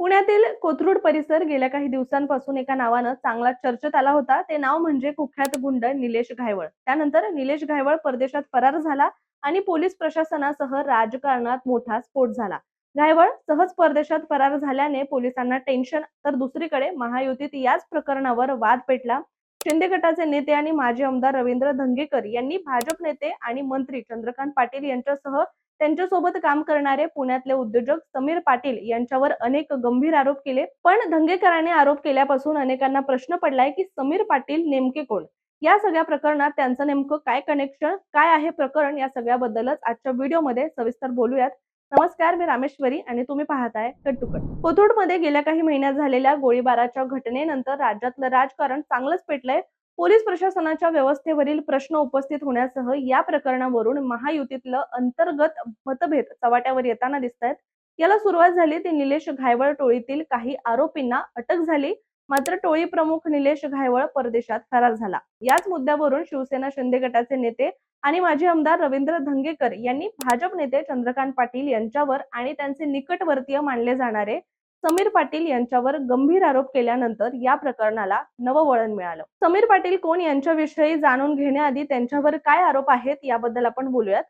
पुण्यातील कोथरूड परिसर गेल्या काही दिवसांपासून एका नावानं चांगला चर्चेत आला होता. ते नाव म्हणजे कुख्यात गुंड निलेश घायवळ. त्यानंतर निलेश घायवळ परदेशात फरार झाला आणि पोलीस प्रशासनासह राजकारणात मोठा स्फोट झाला. घायवळ सहज परदेशात फरार झाल्याने पोलिसांना टेन्शन तर दुसरीकडे महायुतीत याच प्रकरणावर वाद पेटला. शिंदे गटाचे नेते आणि माजी आमदार रवींद्र धंगेकर यांनी भाजप नेते आणि मंत्री चंद्रकांत पाटील यांच्यासह त्यांच्यासोबत काम करणारे पुण्यातले उद्योजक समीर पाटील यांच्यावर अनेक गंभीर आरोप केले. पण धंगेकरांनी आरोप केल्यापासून अनेकांना प्रश्न पडलाय की समीर पाटील नेमके कोण? या सगळ्या प्रकरणात त्यांचं नेमकं काय कनेक्शन काय आहे प्रकरण या सगळ्याबद्दलच आजच्या व्हिडिओमध्ये सविस्तर बोलूयात. नमस्कार मी रामेश्वरी आणि तुम्ही पाहताय कट टू कट. कोथरूडमध्ये गेल्या काही महिन्यात झालेल्या गोळीबाराच्या घटनेनंतर राज्यातलं राजकारण चांगलंच पेटलंय. पोलीस प्रशासनाच्या व्यवस्थेवरील प्रश्न उपस्थित होण्यासह या प्रकरणावरून महायुतीतलं अंतर्गत मतभेद चव्हाट्यावर येताना दिसत आहेत याला सुरुवात झाली ती निलेश घायवळ टोळीतील काही आरोपींना अटक झाली. मात्र टोळी प्रमुख निलेश घायवळ परदेशात फरार झाला. याच मुद्द्यावरून शिवसेना शिंदे गटाचे नेते आणि माजी आमदार रवींद्र धंगेकर यांनी भाजप नेते चंद्रकांत पाटील यांच्यावर आणि त्यांचे निकटवर्तीय मानले जाणारे समीर पाटील यांच्यावर गंभीर आरोप केल्यानंतर या प्रकरणाला नवं वळण मिळालं. समीर पाटील कोण यांच्याविषयी जाणून घेण्याआधी त्यांच्यावर काय आरोप आहेत याबद्दल आपण बोलूयात.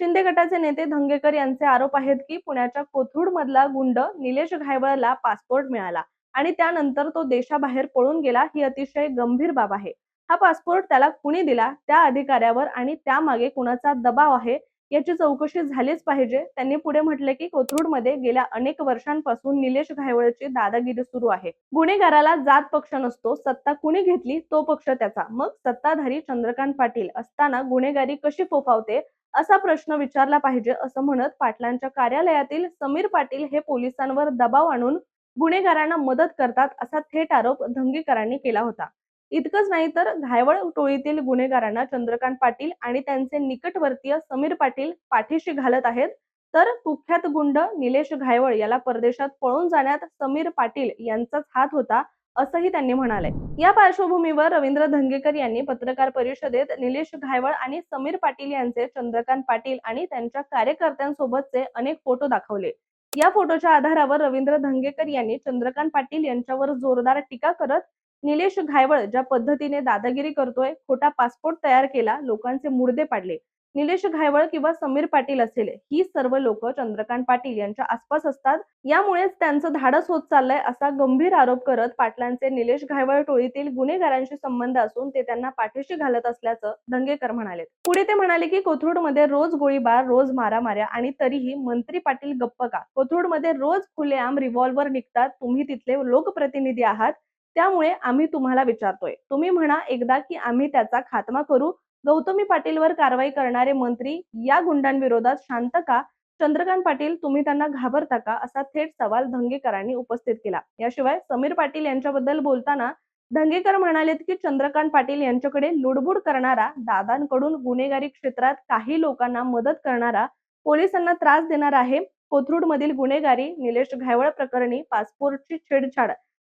शिंदे गटाचे नेते धंगेकर यांचे आरोप आहेत की पुण्याच्या कोथरूड मधला गुंड निलेश घायवळला पासपोर्ट मिळाला आणि त्यानंतर तो देशाबाहेर पळून गेला ही अतिशय गंभीर बाब आहे. हा पासपोर्ट त्याला कुणी दिला? त्या अधिकाऱ्यावर आणि त्यामागे कुणाचा दबाव आहे? याची चौकशी झालीच पाहिजे. त्यांनी पुढे म्हटले की कोथरूडमध्ये गेल्या अनेक वर्षांपासून निलेश घायवळची दादागिरी सुरू आहे. गुन्हेगाराला जात पक्ष नसतो सत्ता कुणी घेतली तो पक्ष त्याचा. मग सत्ताधारी चंद्रकांत पाटील असताना गुन्हेगारी कशी फोफावते असा प्रश्न विचारला पाहिजे असं म्हणत पाटलांच्या कार्यालयातील समीर पाटील हे पोलिसांवर दबाव आणून गुन्हेगारांना मदत करतात असा थेट आरोप धंगेकरांनी केला होता. इतकंच नाही तर घायवळ टोळीतील गुन्हेगारांना चंद्रकांत पाटील आणि त्यांचे निकटवर्तीय समीर पाटील पाठीशी घालत आहेत. तर कुख्यात गुंड निलेश घायवळ याला परदेशात पळून जाण्यात समीर पाटील यांचाच हात होता असंही त्यांनी म्हणाले. या पार्श्वभूमीवर रवींद्र धंगेकर यांनी पत्रकार परिषदेत निलेश घायवळ आणि समीर पाटील यांचे चंद्रकांत पाटील आणि त्यांच्या कार्यकर्त्यांसोबतचे अनेक फोटो दाखवले. या फोटोच्या आधारावर रवींद्र धंगेकर यांनी चंद्रकांत पाटील यांच्यावर जोरदार टीका करत निलेश घायवळ ज्या पद्धतीने दादागिरी करतोय खोटा पासपोर्ट तयार केला लोकांचे मुर्दे पाडले. निलेश घायवळ किंवा समीर पाटील असेल ही सर्व लोक चंद्रकांत पाटील यांच्या आसपास असतात. यामुळेच त्यांचं धाडस होत चाललंय असा गंभीर आरोप करत पाटलांचे निलेश घायवळ टोळीतील गुन्हेगारांशी संबंध असून ते त्यांना पाठीशी घालत असल्याचं धंगेकर म्हणाले. पुढे ते म्हणाले की कोथरूडमध्ये रोज गोळीबार रोज मारामाऱ्या आणि तरीही मंत्री पाटील गप्प का? कोथरूडमध्ये रोज खुलेआम रिव्हॉल्व्हर निघतात तुम्ही तिथले लोकप्रतिनिधी आहात. त्यामुळे आम्ही तुम्हाला विचारतोय. तुम्ही म्हणा एकदा की आम्ही त्याचा खात्मा करू. गौतमी पाटीलवर कारवाई करणारे मंत्री या गुंडांविरोधात शांत का? चंद्रकांत पाटील तुम्ही त्यांना घाबरता का? असा थेट सवाल धंगेकरांनी उपस्थित केला. याशिवाय समीर पाटील यांच्याबद्दल बोलताना धंगेकर म्हणालेत की चंद्रकांत पाटील यांच्याकडे लुडबुड करणारा दादांकडून गुन्हेगारी क्षेत्रात काही लोकांना मदत करणारा पोलिसांना त्रास देणार आहे. कोथरूडमधील गुन्हेगारी निलेश घायवळ प्रकरणी पासपोर्टची छेडछाड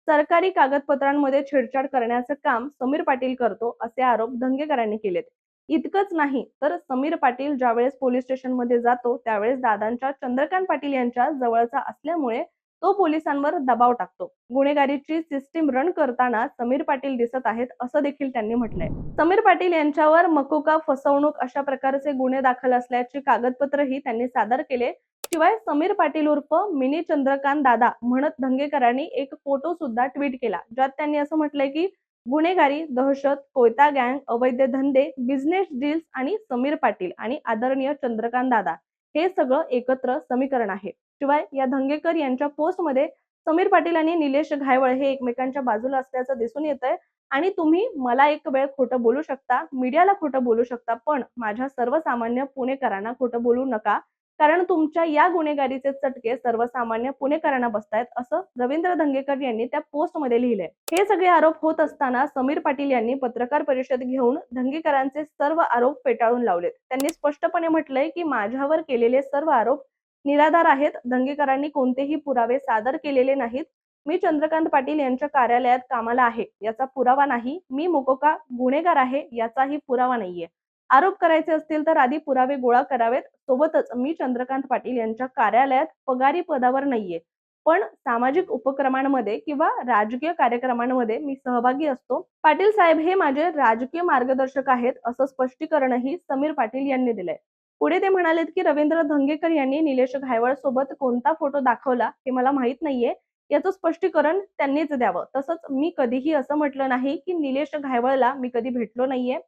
सरकारी कागदपत्रांमध्ये छेडछाड करण्याचं काम समीर पाटील करतो असे आरोप धंगेकरांनी केलेत. इतकंच नाही तर समीर पाटील ज्यावेळेस पोलीस स्टेशनमध्ये जातो त्यावेळेस दादांच्या चंद्रकांत पाटील यांच्या जवळचा असल्यामुळे तो पोलिसांवर दबाव टाकतो. गुन्हेगारीची सिस्टीम रन करताना समीर पाटील दिसत आहेत असं देखील त्यांनी म्हटलंय. समीर पाटील यांच्यावर मकोका फसवणूक अशा प्रकारचे गुन्हे दाखल असल्याची कागदपत्रही त्यांनी सादर केले शिवाय समीर पाटील उर्फ मिनी चंद्रकांत दादा म्हणत धंगेकरांनी एक फोटो सुद्धा ट्विट केला ज्यात त्यांनी असं म्हटलंय की गुन्हेगारी दहशत कोयता गँग अवैध धंदे बिझनेस डील्स आणि समीर पाटील आणि आदरणीय चंद्रकांत दादा हे सगळं एकत्र समीकरण आहे. शिवाय या धंगेकर यांच्या पोस्टमध्ये समीर पाटील आणि निलेश घायवळ हे एकमेकांच्या बाजूला असल्याचं दिसून येत आहे आणि तुम्ही मला एक वेळ खोटं बोलू शकता मीडियाला खोटं बोलू शकता पण माझ्या सर्वसामान्य पुणेकरांना खोटं बोलू नका. कारण तुमच्या या गुन्हेगारीचे चटके सर्वसामान्य पुणेकरांना बसतायत असं रवींद्र धंगेकर यांनी त्या पोस्टमध्ये लिहिले हे सगळे आरोप होत असताना समीर पाटील यांनी पत्रकार परिषद घेऊन धंगेकरांचे सर्व आरोप फेटाळून लावलेत. त्यांनी स्पष्टपणे म्हटलंय की माझ्यावर केलेले सर्व आरोप निराधार आहेत धंगेकरांनी कोणतेही पुरावे सादर केलेले नाहीत. मी चंद्रकांत पाटील यांच्या कार्यालयात कामाला आहे याचा पुरावा नाही. मी मोकोका गुन्हेगार आहे याचाही पुरावा नाहीये. आरोप करायचे असतील तर आधी पुरावे गोळा करावेत. सोबतच मी चंद्रकांत पाटील यांच्या कार्यालयात पगारी पदावर नाहीये. पण सामाजिक उपक्रमांमध्ये किंवा राजकीय कार्यक्रमांमध्ये मी सहभागी असतो. पाटील साहेब हे माझे राजकीय मार्गदर्शक आहेत असं स्पष्टीकरणही समीर पाटील यांनी दिलंय. पुढे ते म्हणालेत की रवींद्र धंगेकर यांनी निलेश घायवळ सोबत कोणता फोटो दाखवला हे मला माहीत नाहीये. याचं स्पष्टीकरण त्यांनीच द्यावं. तसंच मी कधीही असं म्हटलं नाही की निलेश घायवळला मी कधी भेटलो नाहीये.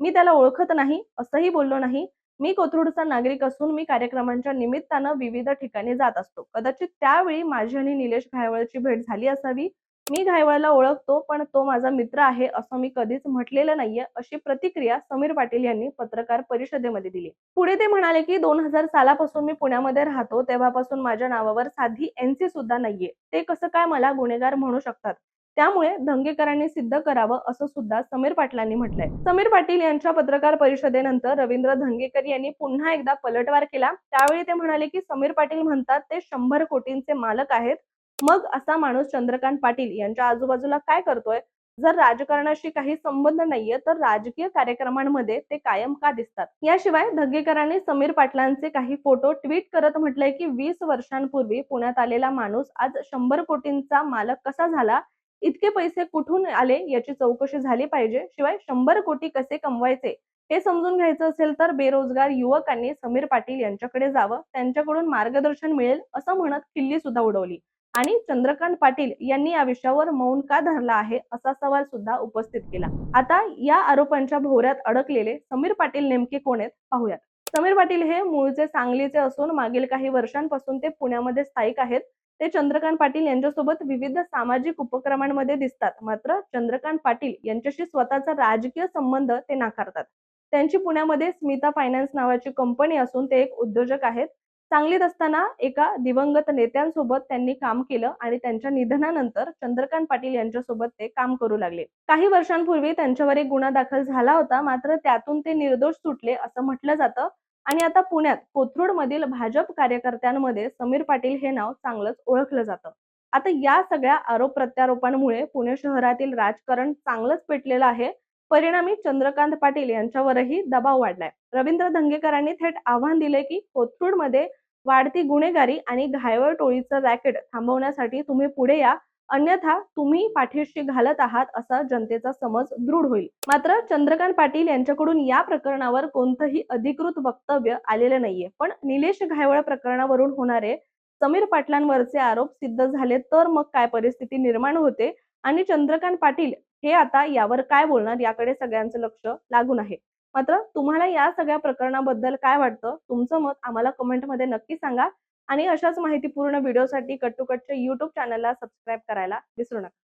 मी त्याला ओळखत नाही असंही बोललो नाही. मी कोथरूडचा नागरिक असून मी कार्यक्रमांच्या निमित्तानं विविध ठिकाणी जात असतो. कदाचित त्यावेळी माझी आणि निलेश घायवळची भेट झाली असावी. मी घायवळला ओळखतो पण तो माझा मित्र आहे असं मी कधीच म्हटलेलं नाहीये अशी प्रतिक्रिया समीर पाटील यांनी पत्रकार परिषदेमध्ये दिली. पुढे ते म्हणाले की दोन हजार सालापासून मी पुण्यामध्ये राहतो तेव्हापासून माझ्या नावावर साधी एनसी सुद्धा नाहीये. ते कसं काय मला गुन्हेगार म्हणू शकतात? त्यामुळे धंगेकरांनी सिद्ध करावं असं सुद्धा समीर पाटलांनी म्हटलंय. समीर पाटील यांच्या पत्रकार परिषदेनंतर रवींद्र धंगेकर यांनी पुन्हा एकदा पलटवार केला. त्यावेळी ते म्हणाले की समीर पाटील म्हणतात ते शंभर कोटींचे मालक आहेत. मग असा माणूस चंद्रकांत पाटील यांच्या आजूबाजूला काय करतोय? जर राजकारणाशी काही संबंध नाहीये तर राजकीय कार्यक्रमांमध्ये ते कायम का दिसतात? याशिवाय धग्गेकरांनी समीर पाटलांचे काही फोटो ट्विट करत म्हटलंय की वीस वर्षांपूर्वी पुण्यात आलेला माणूस आज शंभर कोटींचा मालक कसा झाला? इतके पैसे कुठून आले? याची चौकशी झाली पाहिजे. शिवाय शंभर कोटी कसे कमवायचे? हे समजून घ्यायचं असेल तर बेरोजगार युवकांनी समीर पाटील यांच्याकडे जावं. त्यांच्याकडून मार्गदर्शन मिळेल असं म्हणत किल्ली सुद्धा उडवली. आणि चंद्रकांत पाटील यांनी या विषयावर मौन का धरला आहे असा सवाल सुद्धा उपस्थित केला. आता या आरोपांच्या भोवऱ्यात अडकलेले समीर पाटील नेमके कोण आहेत? पाहूयात. समीर पाटील हे मूळचे सांगलीचे असून मागील काही वर्षांपासून ते पुण्यामध्ये स्थायिक आहेत. ते चंद्रकांत पाटील यांच्यासोबत विविध सामाजिक उपक्रमांमध्ये दिसतात. मात्र चंद्रकांत पाटील यांच्याशी स्वतःचा राजकीय संबंध ते नाकारतात. त्यांची पुण्यामध्ये स्मिता फायनान्स नावाची कंपनी असून ते एक उद्योजक आहेत. सांगलीत असताना एका दिवंगत नेत्यांसोबत त्यांनी काम केलं आणि त्यांच्या निधनानंतर चंद्रकांत पाटील यांच्यासोबत ते काम करू लागले. काही वर्षांपूर्वी त्यांच्यावर एक गुन्हा दाखल झाला होता. मात्र त्यातून ते निर्दोष सुटले असं म्हटलं जातं. आणि आता पुण्यात कोथरूड मधील भाजप कार्यकर्त्यांमध्ये समीर पाटील हे नाव चांगलंच ओळखलं जातं. आता या सगळ्या आरोप प्रत्यारोपांमुळे पुणे शहरातील राजकारण चांगलंच पेटलेलं आहे. परिणामी चंद्रकांत पाटील यांच्यावरही दबाव वाढलाय. रवींद्र धंगेकरांनी थेट आव्हान दिले की कोथरूडमध्ये वाढती गुन्हेगारी आणि घायवळ टोळीचं रॅकेट थांबवण्यासाठी तुम्ही पुढे या. अन्यथा तुम्ही पाठीशी घालत आहात असा जनतेचा समज दृढ होईल. मात्र चंद्रकांत पाटील यांच्याकडून या प्रकरणावर कोणतंही अधिकृत वक्तव्य आलेलं नाहीये. पण निलेश घायवळ प्रकरणावरून होणारे समीर पाटलांवरचे आरोप सिद्ध झाले तर मग काय परिस्थिती निर्माण होते? आणि चंद्रकांत पाटील हे आता यावर काय बोलणार याकडे सगळ्यांचं लक्ष लागून आहे. मात्र तुम्हाला या सगळ्या प्रकरणाबद्दल काय वाटतं? तुमचं मत आम्हाला कमेंटमध्ये नक्की सांगा. आणि अशाच माहितीपूर्ण व्हिडिओसाठी कट टू कटच्या युट्यूब चॅनलला सबस्क्राईब करायला विसरू नका.